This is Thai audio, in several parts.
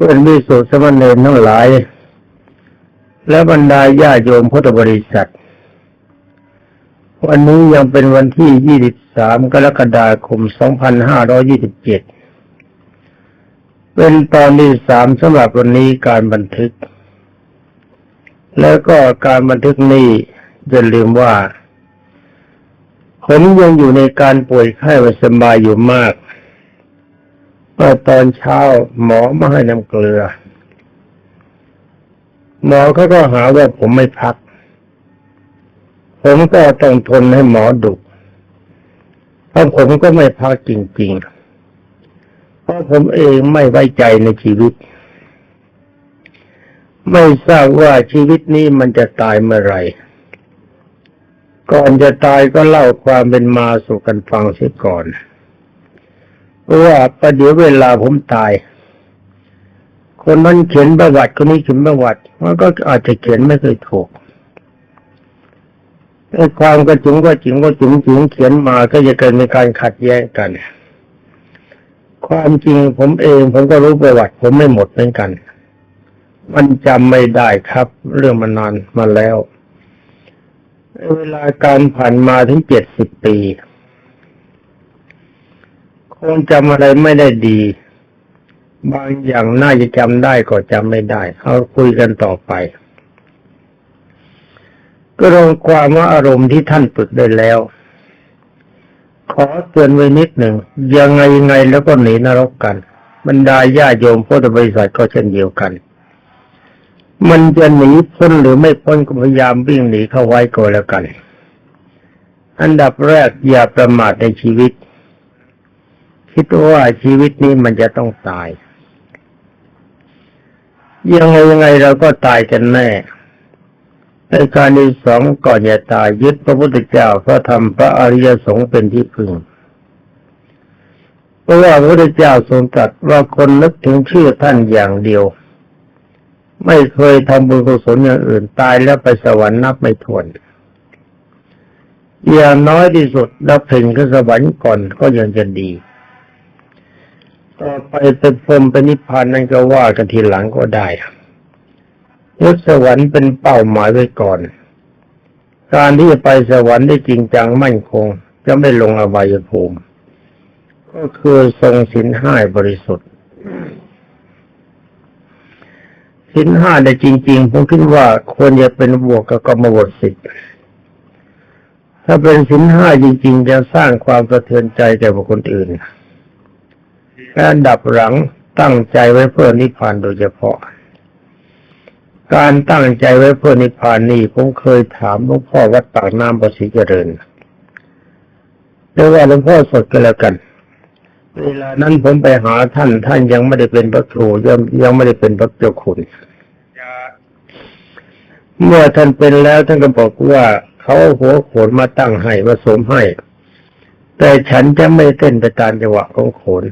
เพื่อนวิสุทธิสมณเณรทั้งหลาย และบรรดาญาโยมพุทธบริษัท วันนี้ยังเป็นวันที่ 23 กรกฎาคม 2527 เป็นตอนที่สามสำหรับวันนี้การบันทึก แล้วก็การบันทึกนี้อย่าลืมว่า ผมยังอยู่ในการป่วยไข้ไม่สบายอยู่มาก เมื่อตอนเช้าหมอมาให้น้ำเกลือ หมอเขาก็หาว่าผมไม่พัก ผมก็ต้องทนให้หมอดุเพราะผมก็ไม่พักจริงๆ เพราะผมเองไม่ไว้ใจในชีวิต ไม่ทราบว่าชีวิตนี้มันจะตายเมื่อไหร่ก่อนจะตายก็เล่าความเป็นมาสู่กันฟังเสียก่อน ว่าประเดี๋ยวเวลาผมตาย คนนั้นเขียนประวัติคนนี้เขียนประวัติมันก็อาจจะเขียนไม่เคยถูกไอ้ความกระจุงก็จิงก็จุงจิงเขียนมาก็จะเกิดมีการขัดแย้งกัน ความจริงผมเองผมก็รู้ประวัติ ผมไม่หมดเหมือนกัน มันจำไม่ได้ครับ เรื่องมันนานมาแล้ว เวลาการผ่านมาถึงเจ็ดสิบปี คงจำอะไรไม่ได้ดี บางอย่างน่าจะจำได้ก็จำไม่ได้เอาคุยกันต่อไป ก็ลงความว่าอารมณ์ที่ท่านฝึกได้แล้ว ขอเตือนไว้นิดหนึ่งยังไงยังไงแล้วก็หนีนรกกัน บรรดาญาโยมพุทธบริษัทก็เช่นเดียวกัน มันจะหนีพ้นหรือไม่พ้นก็พยายามวิ่งหนีเข้าไว้ก็แล้วกัน อันดับแรกอย่าประมาทในชีวิต คิดว่าชีวิตนี้มันจะต้องตาย ยังไงยังไงเราก็ตายกันแน่ในการที่สองก่อนจะตายยึดพระพุทธเจ้าพระธรรมพระอริยสงฆ์เป็นที่พึ่งเพราะว่าพระพุทธเจ้าทรงตรัสว่าคนนึกถึงชื่อท่านอย่างเดียว ไม่เคยทำบุญกุศลอย่างอื่นตายแล้วไปสวรรค์นับไม่ถ้วนอย่างน้อยที่สุดรับเพ่งขึ้นสวรรค์ก่อนก็ยังจะดี ต่อไปเป็นพรมเป็นนิพพานนั่นก็ว่ากันทีหลังก็ได้ยศสวรรค์เป็นเป้าหมายไว้ก่อน การที่จะไปสวรรค์ได้จริงจังมั่นคง จะไม่ลงอบายภูมิ ก็คือทรงสินห้าบริสุทธิ์สินห้าได้จริง ๆ ผมคิดว่าควรจะเป็นบวกกับกรรมบทสิทธิ์ถ้าเป็นสินห้าจริง ๆ จะสร้างความสะเทือนใจแก่บุคคลอื่น การดับหลังตั้งใจไว้เพื่อนิพพานโดยเฉพาะ การตั้งใจไว้เพื่อนิพพานนี่ผมเคยถามหลวงพ่อวัดปากน้ำประสิเจริญเรียกว่าหลวงพ่อสดก็แล้วกัน เวลานั้นผมไปหาท่านท่านยังไม่ได้เป็นพระครูยังยังไม่ได้เป็นพระเจ้าคุณเมื่อท่านเป็นแล้วท่านก็บอกว่าเขาหัวโขนมาตั้งให้มาสมให้ แต่ฉันจะไม่เต้นไปตามจังหวะของโขน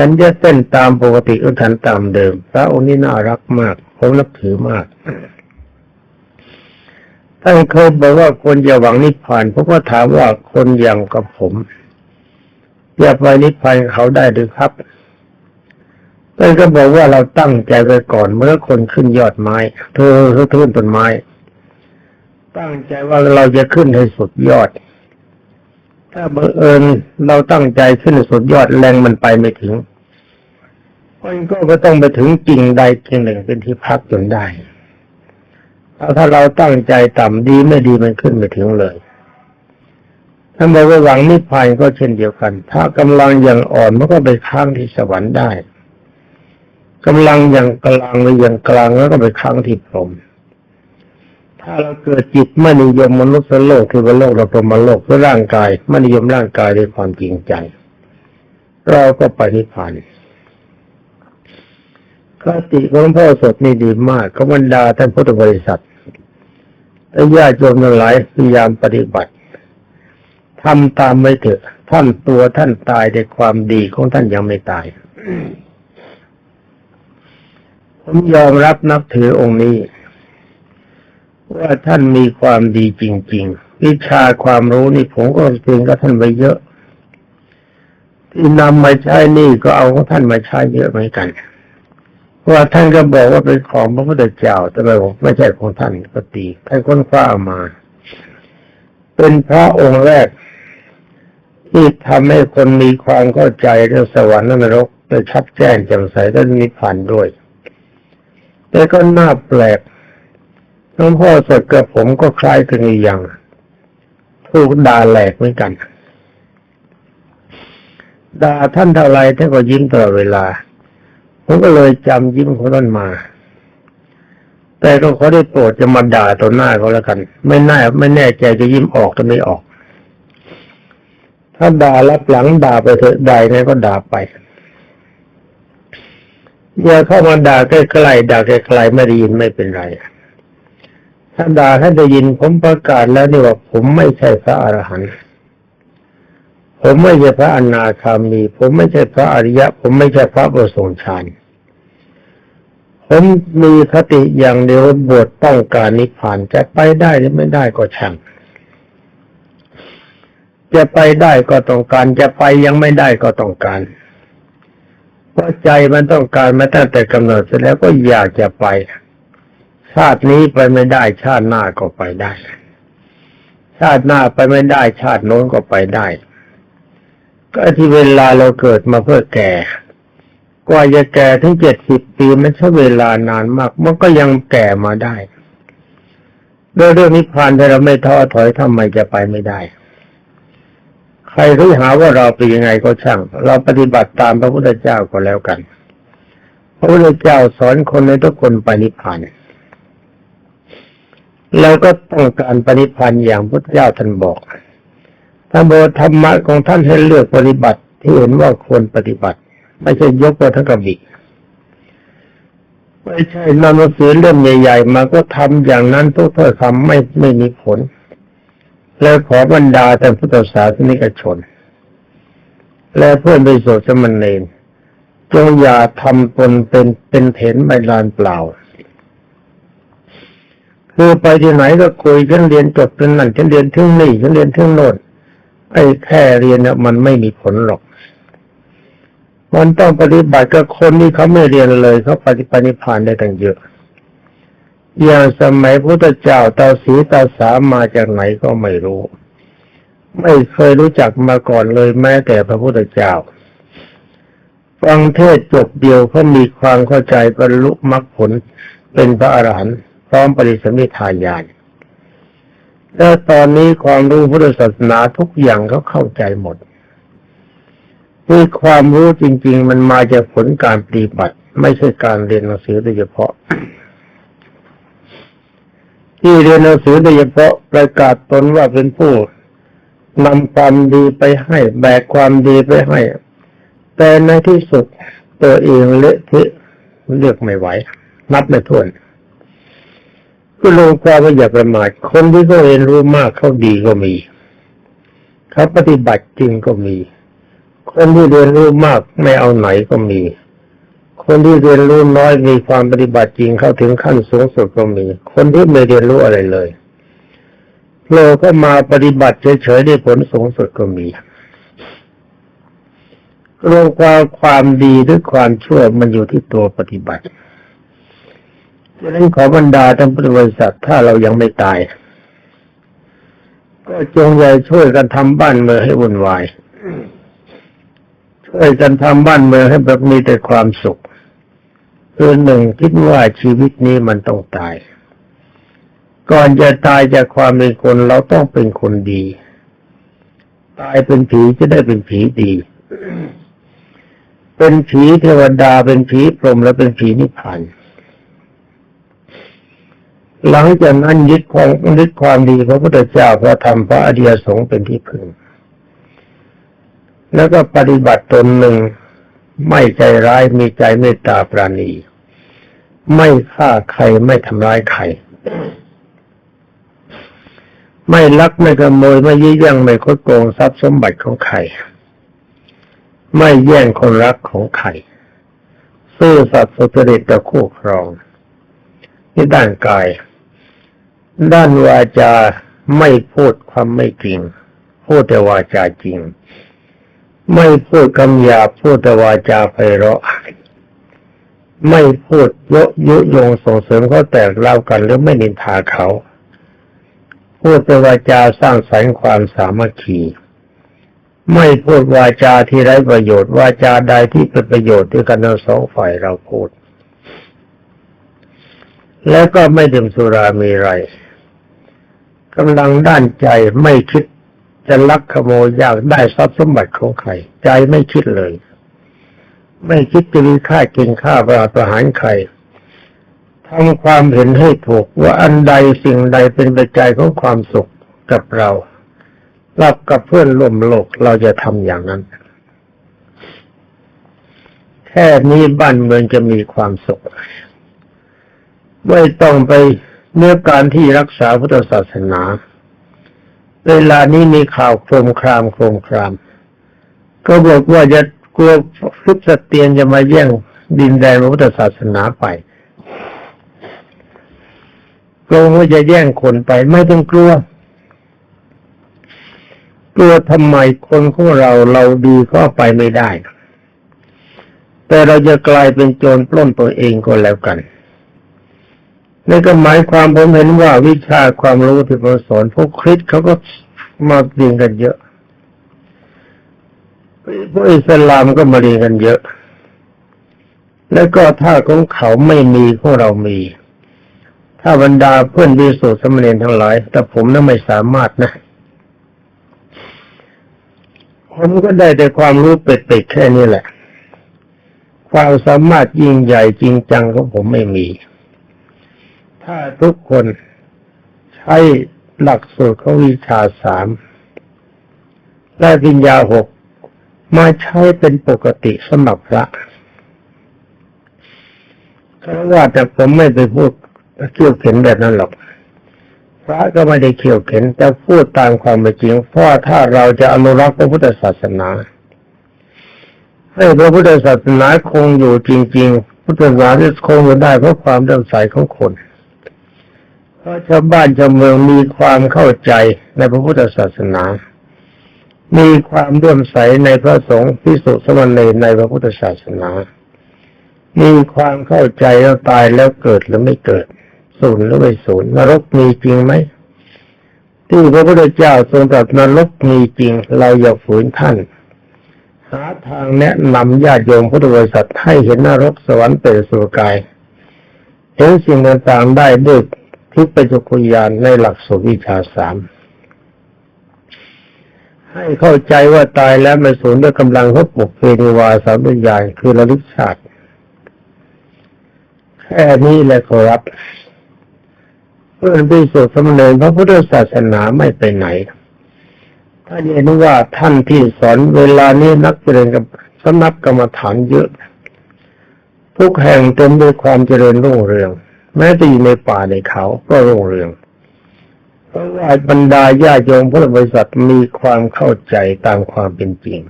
ฉันจะเต้นตามปกติอุทันตามเดิม พระองค์นี้น่ารักมาก ผมนับถือมาก ท่านเคยบอกว่าคนอย่าหวังนิพพานเพราะว่าถามว่าคนอย่างกับผมจะไปนิพพานเขาได้หรือครับท่านก็บอกว่าเราตั้งใจไปก่อนเมื่อคนขึ้นยอดไม้ เธอเธอขึ้นต้นไม้ ตั้งใจว่าเราจะขึ้นให้สุดยอด ถ้าบังเอิญเราตั้งใจขึ้นสุดยอดแรงมันไปไม่ถึง มันก็ก็ต้องไปถึงกิ่งใดกิ่งหนึ่งเป็นที่พักจนได้ถ้าเราตั้งใจต่ำดีไม่ดีมันขึ้นไม่ถึงเลยถ้าบอกว่าหวังนิพพานก็เช่นเดียวกัน ถ้ากำลังอย่างอ่อนมันก็ไปค้างที่สวรรค์ได้กำลังอย่างกลางหรืออย่างกลางแล้วก็ไปค้างที่พรหม ถ้าเราเกิดจิตไม่นิยมมนุษย์โลกคือว่าโลกเราเป็นมาโลกเพื่อร่างกายไม่นิยมร่างกายด้วยความจริงใจ เราก็ไปนิพพานคติของพ่อสดนี่ดีมากก็บรรดาท่านพุทธบริษัทและญาติโยมทั้งหลายพยายามปฏิบัติทำตามไม่เถอะท่านตัวท่านตายในความดีของท่านยังไม่ตาย ผมยอมรับนับถือองค์นี้ ว่าท่านมีความดีจริง ๆ วิชาความรู้นี่ผมก็เรียนกับท่านไปเยอะ ที่นำมาใช้นี่ก็เอาของท่านมาใช้เยอะเหมือนกันว่าท่านก็บอกว่าเป็นของพระพุทธเจ้าแต่ไม่บอกไม่ใช่ของท่านก็ตีท่านค้นคว้ามา เป็นพระองค์แรก ที่ทำให้คนมีความเข้าใจเรื่องสวรรค์นรกได้ชัดแจ้งแจ่มใสและนิพพานด้วย แต่ก็น่าแปลก หลวงพ่อสดกับผมก็คล้ายกันอีกอย่างถูกด่าแหลกเหมือนกันด่าท่านเท่าไรท่านก็ยิ้มตลอดเวลา ผมก็เลยจำยิ้มของท่านมา แต่ก็ขอได้โปรดจะมาด่าต่อหน้าเขาแล้วกัน ไม่แน่ไม่แน่ใจจะยิ้มออกหรือไม่ออก ถ้าด่ารับหลังด่าไปเถอะด่าไงก็ด่าไปอย่าเข้ามาด่าใกล้ๆด่าไกลๆไม่ได้ยินไม่เป็นไร ถ้านดาท่าให้ได้ยินผมประกาศแล้วนี่ว่าผมไม่ใช่พระอรหันต์ผมไม่ใช่พระอนาคามี ผมไม่ใช่พระอริยะ ผมไม่ใช่พระประสงค์ฌานผมมีคติอย่างเดียวบวชต้องการนิพพานจะไปได้หรือไม่ได้ก็ช่างจะไปได้ก็ต้องการ จะไปยังไม่ได้ก็ต้องการเพราะใจมันต้องการมาตั้งแต่กำเนิดเสร็จแล้วก็อยากจะไป ชาตินี้ไปไม่ได้ชาติหน้าก็ไปได้ ชาติหน้าไปไม่ได้ ชาติโน้นก็ไปได้ ก็ที่เวลาเราเกิดมาเพื่อแก่กว่าจะแก่ถึงเจ็ดสิบปีมันใช้เวลานานมาก มันก็ยังแก่มาได้เรื่องเรื่องนิพพานถ้าเราไม่ท้อถอยทำไมจะไปไม่ได้ ใครรู้หาว่าเราเป็นยังไงก็ช่าง เราปฏิบัติตามพระพุทธเจ้าก็แล้วกัน พระพุทธเจ้าสอนคนในทุกคนไปนิพพาน เราก็ต้องการปฏิพันธ์อย่างพุทธเจ้าท่านบอกถ้าโบธรรมะของท่านให้เลือกปฏิบัติที่เห็นว่าควรปฏิบัติ ไม่ใช่ยกมาทั้งกระบี่ไม่ใช่นำหนังสือเล่มใหญ่ ๆ มาก็ทำอย่างนั้นทุกถ้อยคำไม่ไม่มีผล แล้วขอบรรดาแต่พุทธศาสนิกชน และเพื่อนไปโสดสมณเณรจงอย่าทำตนเป็นเป็นเถนใบลานเปล่า คือไปที่ไหนก็คุยกันเรียนจบเป็นนั่นฉันเรียนถึงนี่ฉันเรียนถึงโน่นไอ้แค่เรียนเนี่ยมันไม่มีผลหรอก มันต้องปฏิบัติกับคนที่เขาไม่เรียนเลยเขาปฏิปันิพานได้ตั้งเยอะ อย่างสมัยพุทธเจ้าตาสีตาสามาจากไหนก็ไม่รู้ ไม่เคยรู้จักมาก่อนเลยแม้แต่พระพุทธเจ้า ฟังเทศจบเดียวเขามีความเข้าใจบรรลุมรรคผลเป็นพระอรหันต์ พร้อมปริสมิทายานแล้วตอนนี้ความรู้พุทธศาสนาทุกอย่างเขาเข้าใจหมดคือความรู้จริง ๆ มันมาจากผลการปฏิบัติ ไม่ใช่การเรียนหนังสือโดยเฉพาะ ที่เรียนหนังสือโดยเฉพาะประกาศตนว่าเป็นผู้นำความดีไปให้ แบกความดีไปให้ แต่ในที่สุดตัวเองเละเทะเลือกไม่ไหว นับไม่ถ้วน ก็ลงความว่าอย่าประมาทคนที่เขาเรียนรู้มากเขาดีก็มีเขาปฏิบัติจริงก็มี คนที่เรียนรู้มากไม่เอาไหนก็มี คนที่เรียนรู้น้อยมีความปฏิบัติจริงเข้าถึงขั้นสูงสุดก็มี คนที่ไม่เรียนรู้อะไรเลยโลก็มาปฏิบัติเฉยๆได้ผลสูงสุดก็มีรวมความความดีหรือความชั่วมันอยู่ที่ตัวปฏิบัติ ดันั้นขอบรรดาท่านพุทธบริษัทถ้าเรายังไม่ตาย ก็จงใจช่วยกันทำบ้านเมืองให้วุ่นวายช่วยกันทำบ้านเมืองให้แบบมีแต่ความสุขคือหนึ่งคิดว่าชีวิตนี้มันต้องตาย ก่อนจะตายจากความเป็นคนเราต้องเป็นคนดี ตายเป็นผีจะได้เป็นผีดี เป็นผีเทวดาเป็นผีพรหมและเป็นผีนิพพาน หลังจากนั้นยึดความยึดความดีพระพุทธเจ้าพระธรรมพระอริยสงฆ์เป็นที่พึ่งแล้วก็ปฏิบัติตนหนึ่งไม่ใจร้ายมีใจเมตตาปราณี ไม่ฆ่าใครไม่ทำร้ายใคร ไม่ลักไม่ขโมยไม่ยื้อยังไม่คดโกงทรัพย์สมบัติของใคร ไม่แย่งคนรักของใครซื่อสัตย์สุจริตต่อคู่ครองที่ด้านกาย ด้านวาจาไม่พูดความไม่จริง พูดแต่วาจาจริง ไม่พูดคำหยาพูดแต่วาจาไพเราะไม่พูดยะยุยงส่งเสริมเขาแตกเล่ากันหรือไม่นินทาเขา พูดแต่วาจาสร้างสรรค์ความสามัคคีไม่พูดวาจาที่ไร้ประโยชน์วาจาใดที่เป็นประโยชน์ด้วยกันทั้งสองฝ่ายเราพูด แล้วก็ไม่ดื่มสุรามีไร กำลังด้านใจไม่คิดจะลักขโมยอยากได้ทรัพย์สมบัติของใคร ใจไม่คิดเลย ไม่คิดจะมีค่ากินข้าประประหารใครทำความเห็นให้ถูกว่าอันใดสิ่งใดเป็นปัจจัยของความสุขกับเรารับกับเพื่อนร่วมโลกเราจะทำอย่างนั้น แค่นี้บ้านเมืองจะมีความสุข ไม่ต้องไป เนื้อการที่รักษาพุทธศาสนา เวลานี้มีข่าวโครมครามโครมคราม ก็บอกว่าจะกลัวฟุตสเตียนจะมาแย่งดินแดนพระพุทธศาสนาไปกลัวว่าจะแย่งคนไปไม่ต้องกลัว กลัวทำไมคนของเราเราดีก็ไปไม่ได้ แต่เราจะกลายเป็นโจรปล้นตัวเองก็แล้วกัน นั่นก็หมายความผมเห็นว่าวิชาความรู้ที่ผมสอนพวกคริสเขาก็มาเรียนกันเยอะพวกอิสลามก็มาเรียนกันเยอะ แล้วก็ถ้าของเขาไม่มีของเรามี ถ้าบรรดาเพื่อนวิสุทธิสมณีทั้งหลาย แต่ผมนั้นไม่สามารถนะผมก็ได้แต่ความรู้เป็ดๆแค่นี้แหละ ความสามารถยิ่งใหญ่จริงจังของผมไม่มี ถ้าทุกคนใช้หลักสูตรของวิชาสามและวิญญาหกมาใช้เป็นปกติสำหรับพระเพราะว่าแต่ผมไม่ไปพูดเขี่ยวเข็นแบบนั้นหรอก พระก็ไม่ได้เขี่ยวเข็นแต่พูดตามความเป็นจริงเพราะถ้าเราจะอนุรักษ์พระพุทธศาสนา ให้พระพุทธศาสนาคงอยู่จริง ๆ พุทธศาสนาจะคงอยู่ได้เพราะความเริ่มใสของคน เพราะชาวบ้านชาวเมืองมีความเข้าใจในพระพุทธศาสนา มีความเลื่อมใสในพระสงฆ์พิสุสมณีในพระพุทธศาสนา มีความเข้าใจแล้วตายแล้วเกิดหรือไม่เกิดศูนย์หรือไม่ศูนย์นรกมีจริงไหมที่พระพุทธเจ้าทรงตรัสนรกมีจริง เราอย่าฝืนท่าน หาทางแนะนำญาติโยมพุทธบริษัทให้เห็นนรกสวรรค์เป็นสุกายเห็นสิ่งต่างๆได้ด้วย ทิพยจักรยานในหลักสูตรวิชาสามให้เข้าใจว่าตายแล้วไม่สูญด้วยกำลังของปุกเพนิวาสามวิญญาณคือระลึกชาติแค่นี้แหละครับเพื่อนพิสุทธิ์สมเด็จพระพุทธศาสนาไม่ไปไหนถ้าเห็นว่าท่านที่สอนเวลานี้นักเจริญกับสำนักกรรมฐานเยอะ ทุกแห่งเต็มด้วยความเจริญรุ่งเรือง แม้จะอยู่ในป่าในเขาก็รุ่งเรืองเพราะว่าบรรดาญาโยมพุทธบริษัทมีความเข้าใจตามความเป็นจริง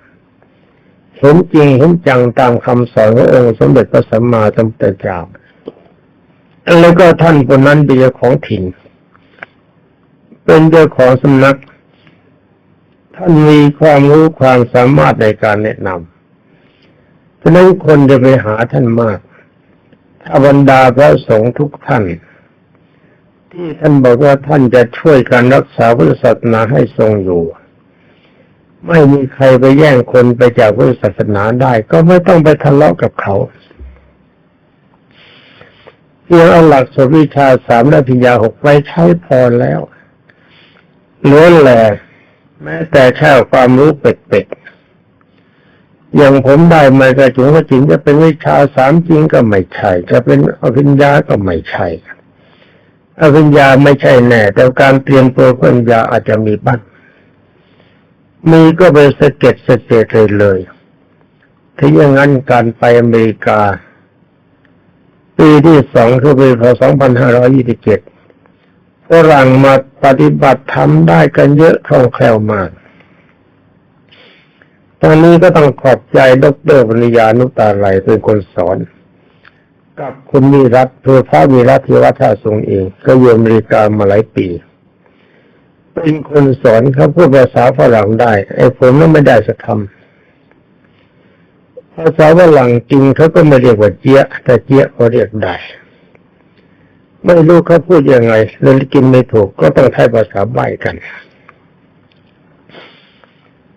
เห็นจริงเห็นจังตามคำสอนขององค์สมเด็จพระสัมมาสัมพุทธเจ้าแล้วก็ท่านคนนั้นเป็นเจ้าของถิ่น เป็นเจ้าของสำนัก ท่านมีความรู้ความสามารถในการแนะนำฉะนั้นคนจะไปหาท่านมาก ถ้าบรรดาพระสงฆ์ทุกท่าน ที่ท่านบอกว่าท่านจะช่วยการรักษาพุทธศาสนาให้ทรงอยู่ ไม่มีใครไปแย่งคนไปจากพุทธศาสนาได้ ก็ไม่ต้องไปทะเลาะกับเขาเพียงเอาหลักสวิชาสามและพิญญาหกไว้ใช้พอแล้วล้วนแหละแม้แต่แค่ความรู้เป็ดๆ อย่างผมได้มากระจุงกระจิงจะเป็นวิชาสามจริงก็ไม่ใช่จะเป็นอภิญญาก็ไม่ใช่อภิญญาไม่ใช่แน่ แต่การเตรียมตัวปัญญาอาจจะมีบ้างมีก็ไปสะเก็ดสเก็ดเลยเลยถ้าอย่างนั้นการไปอเมริกา ปีที่สองคือปีพศ2527ฝรั่งมาปฏิบัติธรรมได้กันเยอะคล่องแคล่วมาก ตอนนี้ก็ต้องขอบใจดรปริยานุตาไลเป็นคนสอน กับคุณมีรัตเพื่อพระมีรัตที่วัดท่าทรงเอง ก็อยู่อเมริกามาหลายปี เป็นคนสอนเขาพูดภาษาฝรั่งได้ ไอ้ผมนั้นไม่ได้สักคำภาษาฝรั่งจริงเขาก็ไม่เรียกว่าเจี๊ยะแต่เจี๊ยะเขาเรียกได้ ไม่รู้เขาพูดยังไงเลยกินไม่ถูกก็ต้องใช้ภาษาใบ้กัน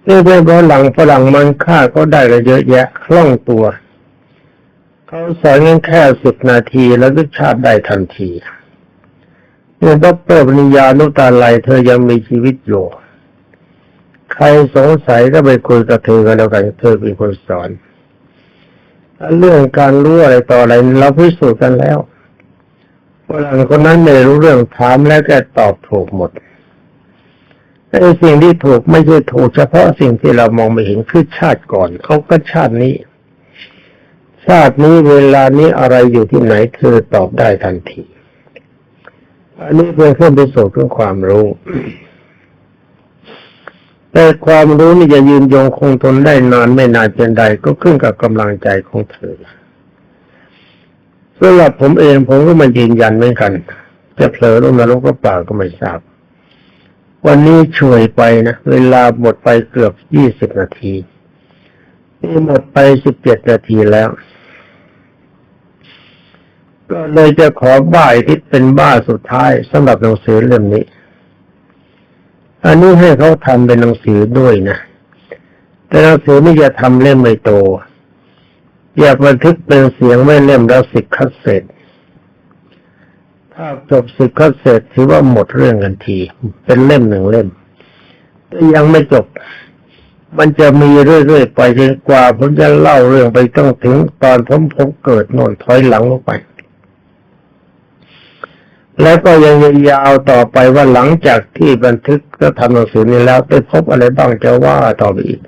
นี่เป็นฝรั่งฝรั่งมันค่าก็ได้เลยเยอะแยะคล่องตัว เขาสอนกันแค่สิบนาทีแล้วก็ชาติได้ทันทีเนี่ยดรปริญญานุตาไลเธอยังมีชีวิตอยู่ ใครสงสัยก็ไปคุยกับเธอกันแล้วกันเธอเป็นคนสอน เรื่องการรู้อะไรต่ออะไรเราพิสูจน์กันแล้วฝรั่งคนนั้นไม่รู้เรื่องถามแล้วแกตอบถูกหมด ไอ้สิ่งที่ถูกไม่ใช่ถูกเฉพาะสิ่งที่เรามองไม่เห็นคือชาติก่อนเขาก็ชาตินี้ ชาตินี้เวลานี้อะไรอยู่ที่ไหนเธอตอบได้ทันทีอันนี้เป็นเครื่องพิสูจน์ของความรู้ แต่ความรู้นี่จะยืนยงคงทนได้นานไม่นานเป็นใดก็ขึ้นกับกำลังใจของเธอสำหรับผมเองผมก็มายืนยันเหมือนกัน จะเผลอลงนรกก็เปล่าก็ไม่ทราบ วันนี้ช่วยไปนะ เวลาหมดไปเกือบยี่สิบนาที นี่หมดไปสิบเจ็ดนาทีแล้ว ก็เลยจะขอบ้ายที่เป็นบ้าสุดท้ายสำหรับหนังสือเล่มนี้ อันนี้ให้เขาทำเป็นหนังสือด้วยนะ แต่หนังสือนี่จะทำเล่มไม่โต อยากบันทึกเป็นเสียงไม่เล่มแล้วสิบคัสเซ็ต ถ้าจบสิบคัสเซ็ตถือว่าหมดเรื่องกันที เป็นเล่มหนึ่งเล่ม ยังไม่จบ มันจะมีเรื่อยๆไปจนกว่าผมจะเล่าเรื่องไปต้องถึงตอนผมผมเกิดโน่นถอยหลังลงไป แล้วก็ยังยาวต่อไปว่าหลังจากที่บันทึกก็ทำหนังสือนี้แล้วไปพบอะไรบ้างจะว่าต่อไปอีก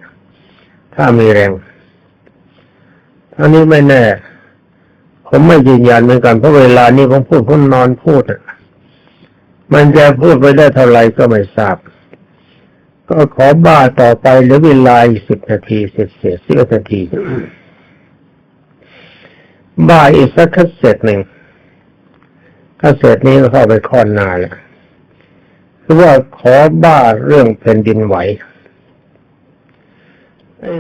ถ้ามีแรงอันนี้ไม่แน่ ผมไม่ยืนยันเหมือนกันเพราะเวลานี้ผมพูดผมนอนพูดอะมันจะพูดไปได้เท่าไหร่ก็ไม่ทราบ ก็ขอบ้าต่อไปหลือเวลาอีกสิบนาทีเสร็จเสร็จสิบนาที บ้าอีกสักคัสเซ็หนึ่งคัสเซ็ตนี้ก็เข้าไปค่อนนาแล้วคือว่าขอบ้าเรื่องแผ่นดินไหว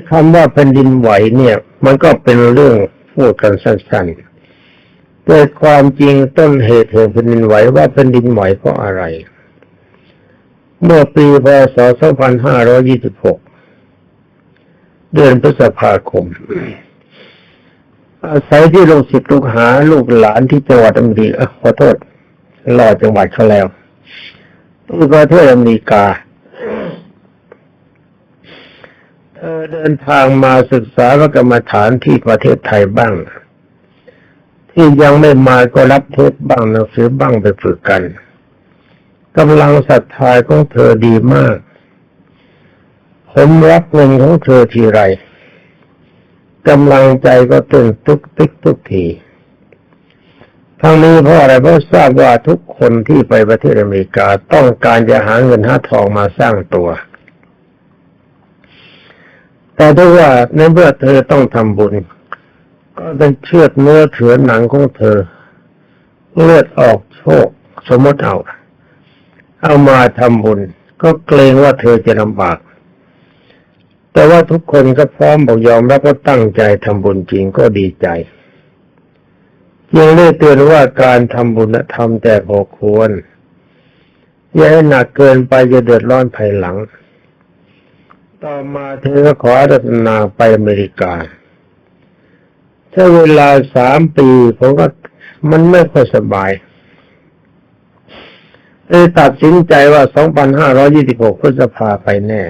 คำว่าแผ่นดินไหวเนี่ย มันก็เป็นเรื่องพูดกันสั้นๆ แต่ความจริงต้นเหตุแห่งแผ่นดินไหวว่าแผ่นดินไหวเพราะอะไร เมื่อปีพศ 2526 เดือนพฤษภาคม อาศัยที่ลูกศิษย์ลูกหาลูกหลานที่จังหวัดอเมริกาขอโทษรอจังหวัดเขาแล้วที่ประเทศอเมริกาเธอเดินทางมาศึกษาพระกรรมฐานที่ประเทศไทยบ้าง ที่ยังไม่มาก็รับเทศบ้างหนังสือบ้างไปฝึกกันกำลังศรัทธาของเธอดีมาก ผมรับเงินของเธอทีไรกำลังใจก็เต้นทุกติ๊กทุกทีทั้งนี้เพราะอะไรเพราะทราบว่าทุกคนที่ไปประเทศอเมริกาต้องการจะหาเงินหาทองมาสร้างตัว แต่ถ้าว่าในเมื่อเธอต้องทำบุญ ก็ต้องเชือดเนื้อเถือนหนังของเธอ เลือดออกโชค สมมติเอา เอามาทำบุญ ก็เกรงว่าเธอจะลำบาก แต่ว่าทุกคนก็พร้อมบอกยอมรับว่าตั้งใจทำบุญจริงก็ดีใจยังได้เตือนว่าการทำบุญนะทำแต่พอควร อย่าให้หนักเกินไปจะเดือดร้อนภายหลัง ต่อมาเธอขอรัตนาไปอเมริกา ถ้าเวลาสามปีผมก็มันไม่ค่อยสบายเลยตัดสินใจว่า 2526พฤษภาไปแน่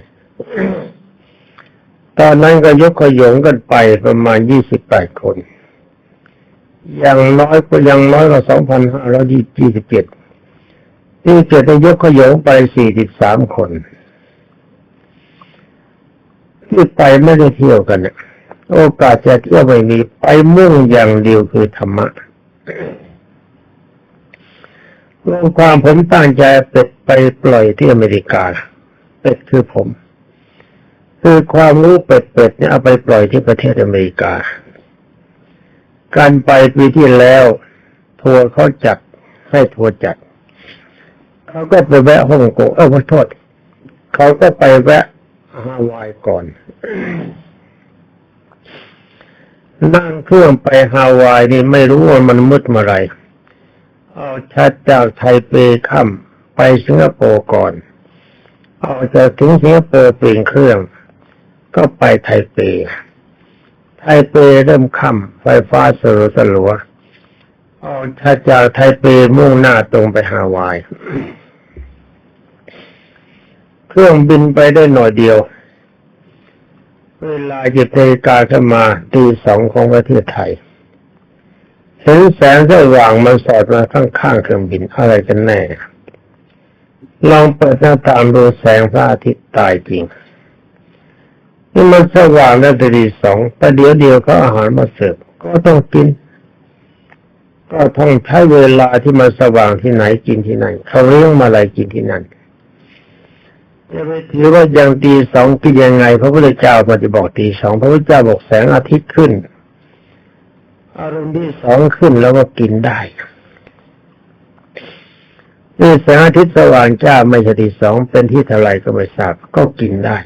ตอนนั้นก็ยกขยงกันไปประมาณ 28 คน อย่างน้อยก็ยังน้อยกว่า2,527ที่เจ็ดยกขยงไป 43 คน ที่ไปไม่ได้เที่ยวกันเนี่ย โอกาสจะเที่ยวไม่มีไปมุ่งอย่างเดียวคือธรรมะรวมความผมตั้งใจเป็ดไปปล่อยที่อเมริกา เป็ดคือผม คือความรู้เป็ดเป็ดเนี่ยเอาไปปล่อยที่ประเทศอเมริกา การไปปีที่แล้ว ทัวร์เขาจัดให้ทัวร์จัดเขาก็ไปแวะฮ่องกงเออขอโทษเขาก็ไปแวะฮาวายก่อน นั่งเครื่องไปฮาวายนี่ไม่รู้ว่ามันมืดเมื่อไรเอาชัดจากไทเปค่ำไปสิงคโปร์ก่อน เอาจากถึงสิงคโปร์เปลี่ยนเครื่อง ก็ไปไทเป ไทเปเริ่มค่ำไฟฟ้าสลัวสลัวเอาชัดจากไทเปมุ่งหน้าตรงไปฮาวาย เครื่องบินไปได้หน่อยเดียว เวลาจิตนาฬิกาขึ้นมาตีสองของประเทศไทย เห็นแสงสว่างมันสอดมาข้างข้างๆเครื่องบินอะไรกันแน่ ลองเปิดหน้าต่างดูแสงพระอาทิตย์ตายจริง นี่มันสว่างแล้วตีสองแต่เดี๋ยวเดียวเขาอาหารมาเสิร์ฟก็ต้องกิน ก็ต้องใช้เวลาที่มันสว่างที่ไหนกินที่นั่นเขาเลี้ยงมาอะไรกินที่นั่น จะไปถือว่าอย่างตีสองกินยังไง พระพุทธเจ้าปฏิบอกตีสองพระพุทธเจ้าบอกแสงอาทิตย์ขึ้น อารมณ์ที่สองขึ้นแล้วก็กินได้นี่แสงอาทิตย์สว่างจ้าไม่ใช่ที่สองเป็นที่เท่าไรก็ไม่ทราบก็กินได้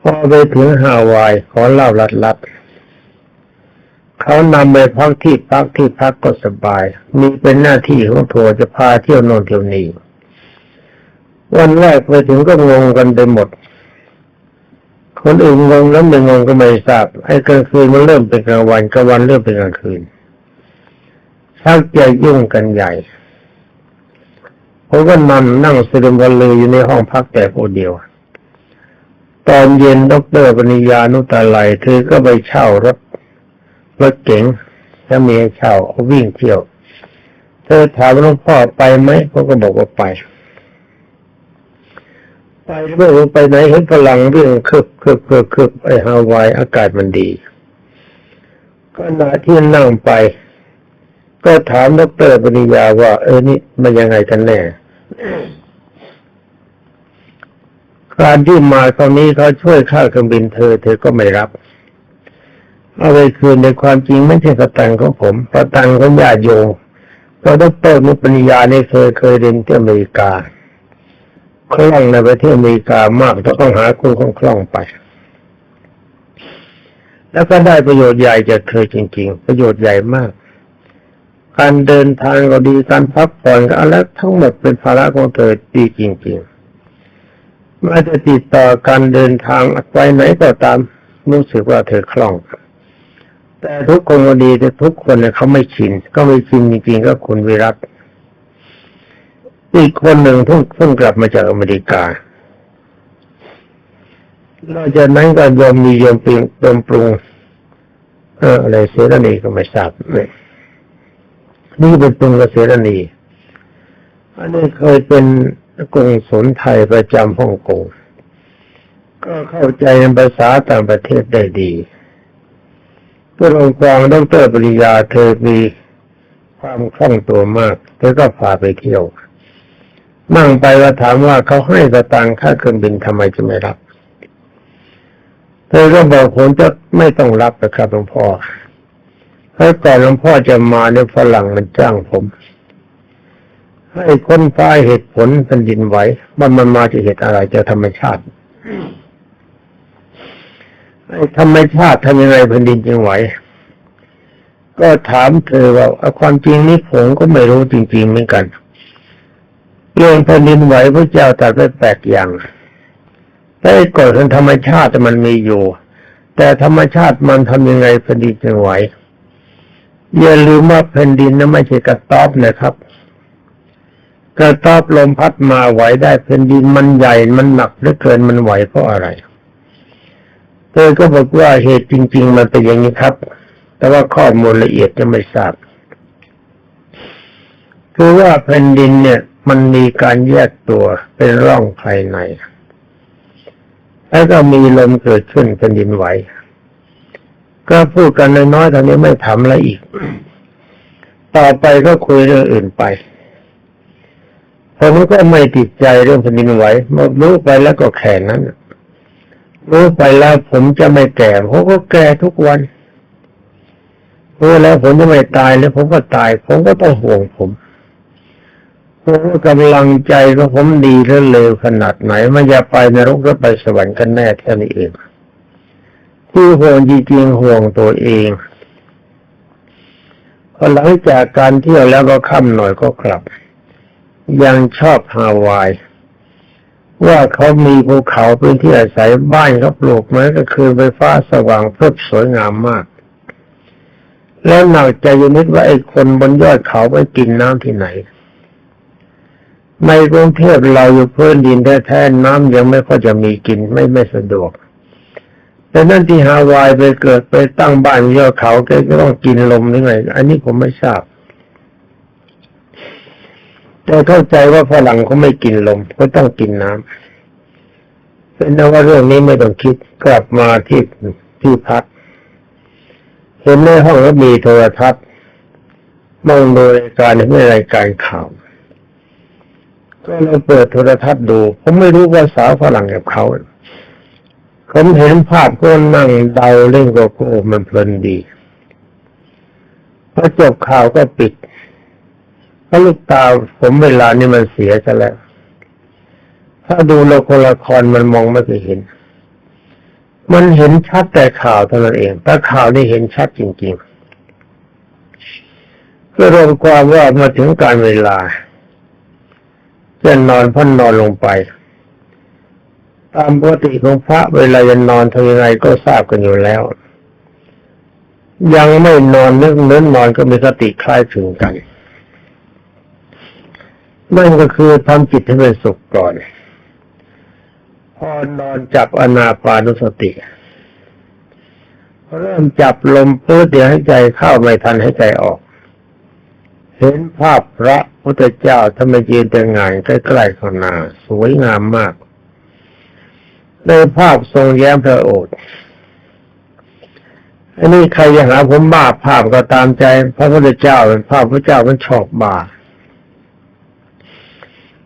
พอไปถึงฮาวายขอเล่าลัดลัดๆเขานำไปพักที่พักที่พักก็สบาย มีเป็นหน้าที่ของทัวร์จะพาเที่ยวโน่นเที่ยวนี้ วันแรกไปถึงก็งงกันไปหมด คนอื่นงงแล้วไม่งงก็ไม่ทราบไอ้กลางคืนมันเริ่มเป็นกลางวันกลางวันเริ่มเป็นกลางคืนชักจะยุ่งกันใหญ่ผมก็นำนั่งสริมวันเลยอยู่ในห้องพักแต่คนเดียว ตอนเย็นดรปริญญานุตาไลเธอก็ไปเช่ารถรถเก๋งถ้ามีเช่าเอาวิ่งเที่ยว เธอถามหลวงพ่อไปไหมเขาก็บอกว่าไป ไปเมื่อไปไหนเห็นฝรั่งวิ่งคึบคึบคึบคึบไปฮาวายอากาศมันดีขณะที่นั่งไป ก็ถามดรปริญญาว่า เออนี่มันยังไงกันแน่การที่มาคราวนี้เขาช่วยค่าเครื่องบินเธอ เธอก็ไม่รับเอาไปคืนในความจริงไม่ใช่สตังค์ของผมสตังค์ของญาติโยมเพราะดรมุปริญญานี่เคยเคยเรียนที่อเมริกา คล่องในประเทศอเมริกามากต้องหาคุณของคล่องไป แล้วก็ได้ประโยชน์ใหญ่จากเธอจริง ๆ ประโยชน์ใหญ่มาก การเดินทางก็ดีการพักผ่อนก็อะไรทั้งหมดเป็นภาระของเธอดีจริงๆไม่จะติดต่อการเดินทางไปไหนก็ตามรู้สึกว่าเธอคล่องแต่ทุกคนก็ดีแต่ทุกคนเนี่ยเขาไม่ชิน ก็ไม่ชินจริงๆก็คุณวิรัต อีกคนหนึ่งเพิ่งเพิ่งกลับมาจากอเมริกา นอกจากนั้นก็ยอมมียอมปรุงยอมปรุงเอออะไรเสรณีก็ไม่ทราบเลยนี่เป็นปรุงกับเสรณีอันนี้เคยเป็นกงสนไทยประจำฮ่องกงก็เข้าใจในภาษาต่างประเทศได้ดีเพื่อลงกวางดรปริญญาเธอมีความคล่องตัวมากเธอก็พาไปเที่ยว นั่งไปก็ถามว่าเขาให้สตางค่าเครื่องบินทำไมจะไม่รับ เธอก็บอกผมจะไม่ต้องรับนะครับหลวงพ่อเพราะก่อนหลวงพ่อจะมาเนี่ยฝรั่งมันจ้างผม ให้ค้นฟ้าเหตุผลแผ่นดินไหวว่ามันมาจากเหตุอะไรจากธรรมชาติไอ้ธรรมชาติทำยังไงแผ่นดินจึงไหวก็ถามเธอว่าเอาความจริงนี่ผมก็ไม่รู้จริง ๆ เหมือนกัน เรื่องแผ่นดินไหวพระเจ้าตรัสไว้แปดอย่างแต่ไอ้กฎของธรรมชาติมันมีอยู่ แต่ธรรมชาติมันทำยังไงแผ่นดินจึงไหวอย่าลืมว่าแผ่นดินนั้นไม่ใช่กระต๊อบนะครับ กระต๊อบลมพัดมาไหวได้แผ่นดินมันใหญ่มันหนักเหลือเกินมันไหวเพราะอะไรเธอก็บอกว่าเหตุจริง ๆ มันเป็นอย่างนี้ครับ แต่ว่าข้อมูลละเอียดจะไม่ทราบคือว่าแผ่นดินเนี่ย มันมีการแยกตัวเป็นร่องภายใน แล้วก็มีลมเกิดขึ้นแผ่นดินไหว ก็พูดกันน้อยๆตอนนี้ไม่ทำแล้วอีก ต่อไปก็คุยเรื่องอื่นไปผมก็ไม่ติดใจเรื่องแผ่นดินไหวเมื่อรู้ไปแล้วก็แค่นั้น รู้ไปแล้วผมจะไม่แก่ผมก็แก่ทุกวันรู้แล้วผมจะไม่ตายแล้วผมก็ตาย ผมก็ต้องห่วงผม ผมกำลังใจของผมดีหรือเลวขนาดไหน มันจะไปนรกหรือไปสวรรค์กันแน่แค่นี้เอง ที่ห่วงจริงๆห่วงตัวเองพอหลังจากการเที่ยวแล้วก็ค่ำหน่อยก็กลับ ยังชอบฮาวาย ว่าเขามีภูเขาเป็นที่อาศัยบ้านเขาปลูกไม้ก็คือไฟฟ้าสว่างเพิ่มสวยงามมาก แล้วหนักใจยนิดว่าไอ้คนบนยอดเขาไปกินน้ำที่ไหน ในกรุงเทพเราอยู่พื้นดินแท้ๆน้ำยังไม่ค่อยจะมีกินไม่ไม่สะดวกแต่นั่นที่ฮาวายไปเกิดไปตั้งบ้านยอดเขาแกก็ต้องกินลมหรือไง อันนี้ผมไม่ทราบ แต่เข้าใจว่าฝรั่งเขาไม่กินลมเขาต้องกินน้ำเป็นนว่าเรื่องนี้ไม่ต้องคิดกลับมาที่ที่พักเห็นในห้องก็มีโทรทัศน์มองดูรายการไม่รายการข่าว ก็เลยเปิดโทรทัศน์ดู ผมไม่รู้ว่าสาวฝรั่งกับเขาผมเห็นภาพก็นั่งเดาเล่นโกโก้มันเพลินดีพอจบข่าวก็ปิดเพราะลูกตาผมเวลานี่มันเสียซะแล้ว ถ้าดูละครละครมันมองไม่เคยเห็น มันเห็นชัดแต่ข่าวเท่านั้นเอง แต่ข่าวนี่เห็นชัดจริงๆก็รวมความว่ามาถึงการเวลา จะนนอนพ่นนอนลงไปตามปกติของพระเวลาจะนอนทำยังไงก็ทราบกันอยู่แล้ว ยังไม่นอนนึกเนื้อนอนก็มีสติคล้ายถึงกันนั่นก็คือทำจิตให้เป็นสุขก่อน พอนอนจับอนาปานุสติ เริ่มจับลมเพื่อเดี๋ยวให้ใจเข้าไม่ทันให้ใจออก เห็นภาพพระพุทธเจ้าทำไมยืนแต่งงานใกล้ๆข้างหน้าสวยงามมาก ในภาพทรงแย้มพระโอษฐ์อันนี้ใครจะหาผมบ้าภาพก็ตามใจ พระพุทธเจ้าเป็นภาพพระเจ้ามันชอบบ้า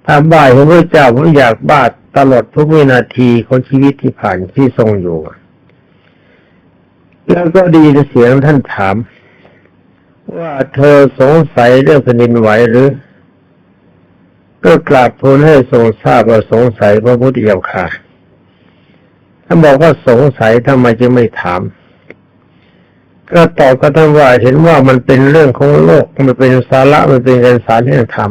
ถ้าบ้าเห็นพระเจ้าผมอยากบ้าตลอดทุกวินาทีของชีวิตที่ผ่านที่ทรงอยู่ แล้วก็ดีเสียงท่านถาม ว่าเธอสงสัยเรื่องแผ่นดินไหวหรือ ก็กราบทูลให้ทรงทราบว่าสงสัยพระพุทธเจ้าค่ะท่านบอกว่าสงสัยทำไมจึงไม่ถาม ก็ตอบกับท่านว่าเห็นว่ามันเป็นเรื่องของโลก มันเป็นสาระมันเป็นการสารแห่งธรรม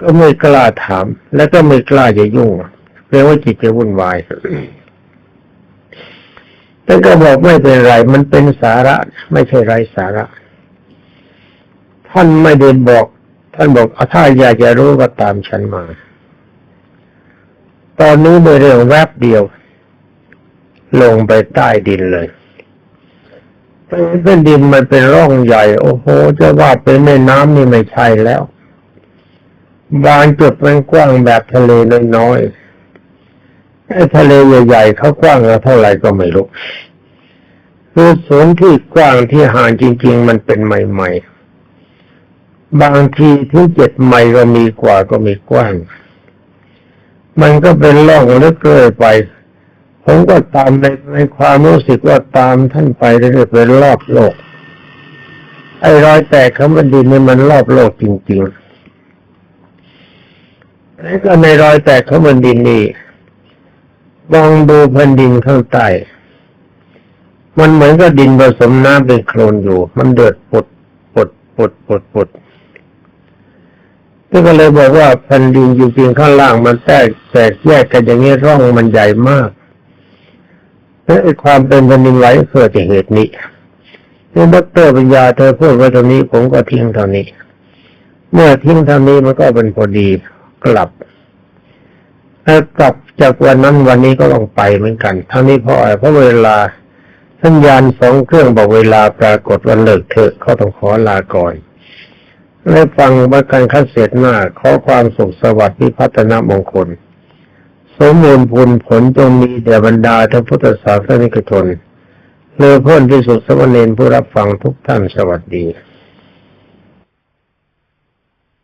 ก็ไม่กล้าถาม และก็ไม่กล้าจะยุ่งเรียกว่าจิตจะวุ่นวายแต่ก็บอกไม่เป็นไร มันเป็นสาระ ไม่ใช่ไรสาระ ท่านไม่ได้บอก ท่านบอกถ้าอยากจะรู้ก็ตามฉันมา ตอนนี้โดยเร็วแวบเดียว ลงไปใต้ดินเลยเป็นดินมันเป็นร่องใหญ่ โอ้โห จะว่าเป็นแม่น้ำนี่ไม่ใช่แล้ว บางจุดมันกว้างแบบทะเลน้อยๆไอ้ทะเลใหญ่ๆเขากว้างเท่าไหร่ก็ไม่รู้คือศูนที่กว้างที่ห่างจริง ๆ มันเป็นใหม่ ๆ บางทีถึงเจ็ดไมล์ก็มีกว่าก็มีกว้าง มันก็เป็นล่องลึกเลยไป ผมก็ตามในในความรู้สึกว่าตามท่านไปเรื่อยๆเป็นรอบโลก ไอ้รอยแตกของแผ่นดินนี่มันรอบโลกจริงๆแล้วก็ในรอยแตกของแผ่นดินนี่มองดูแผ่นดินข้างใต้มันเหมือนกับดินผสมน้ำเป็นโคลนอยู่ มันเดือดปดปดปดปดปด ก็เลยบอกว่าแผ่นดินอยู่เพียงข้างล่างมันแตกแตกแยกกันอย่างนี้ร่องมันใหญ่มากและความเป็นแผ่นดินไหวเกิดจากเหตุนี้นี่ดรปัญญาเธอพูดไว้ตรงนี้ผมก็ทิ้งเท่านี้ เมื่อทิ้งเท่านี้มันก็เป็นพอดีกลับถ้ากลับจากวันนั้นวันนี้ก็ต้องไปเหมือนกันทั้งนี้พอเพราะเวลาสัญญาณสองเครื่องบอกเวลาปรากฏวันเลิกเถอะเขาต้องขอลาก่อน และฟังว่าการคัดเสร็จหน้า ขอความสุขสวัสดิ์พิพัฒนมงคล สมบูรณ์ผลผลจงมีแด่บรรดาท่านพุทธศาสนิกชนเลอพ้นที่สุดสมณเณรผู้รับฟังทุกท่านสวัสดี